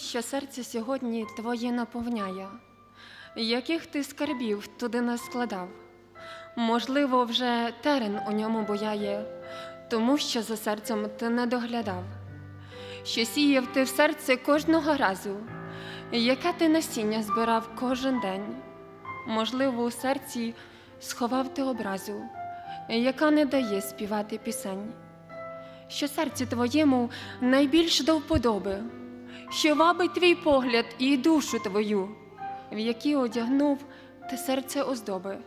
що серце сьогодні твоє наповняє, яких ти скарбів туди не складав. Можливо, вже терен у ньому бояє, тому що за серцем ти не доглядав, що сіяв ти в серце кожного разу, яке ти насіння збирав кожен день. Можливо, у серці сховав ти образу, яка не дає співати пісень. Що серці твоєму найбільш до вподоби, що вабить твій погляд і душу твою, в які одягнув ти серце оздоби,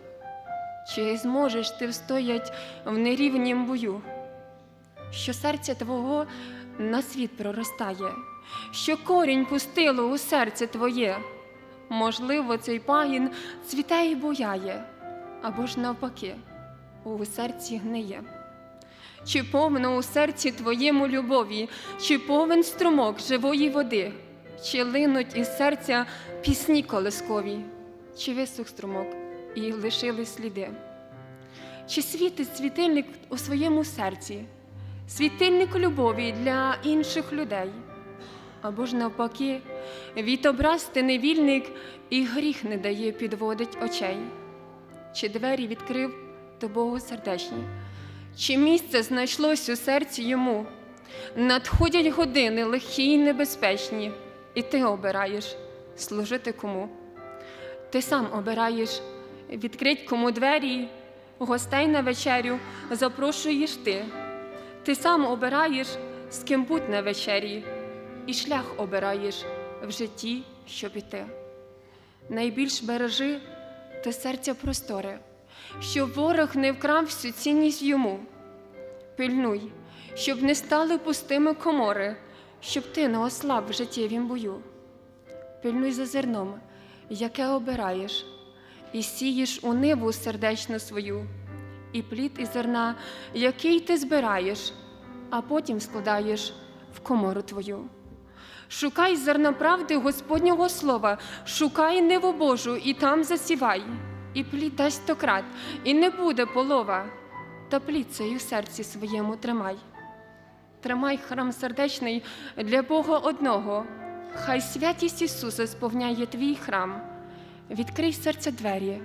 чи зможеш ти встоять в нерівнім бою, що серця твого на світ проростає, що корінь пустило у серце твоє, можливо, цей пагін цвіте і бояє, або ж навпаки, у серці гниє. Чи повно у серці твоєму любові, чи повен струмок живої води, чи линуть із серця пісні колискові, чи висох струмок і лишили сліди? Чи світить світильник у своєму серці, світильник любові для інших людей? Або ж навпаки, відобраз ти невільник і гріх не дає підводить очей, чи двері відкрив до Богу сердечні? Чи місце знайшлось у серці йому? Надходять години лихі й небезпечні, і ти обираєш служити кому. Ти сам обираєш відкрить кому двері, гостей на вечерю запрошуєш ти. Ти сам обираєш, з ким бути на вечері, і шлях обираєш в житті, щоб іти. Найбільш бережи ти серця просторе щоб ворог не вкрав всю цінність йому. Пильнуй, щоб не стали пустими комори, щоб ти не ослаб в життєвім бою. Пильнуй за зерном, яке обираєш, і сієш у ниву сердечну свою, і плід із зерна, який ти збираєш, а потім складаєш в комору твою. Шукай зерна правди Господнього слова, шукай ниву Божу і там засівай і плід дасть стократ, і не буде полова, та плід цей у серці своєму тримай. Тримай храм сердечний для Бога одного, хай святість Ісуса сповняє твій храм, відкрий серце двері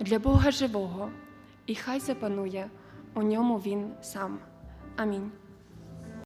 для Бога живого, і хай запанує у ньому Він сам. Амінь.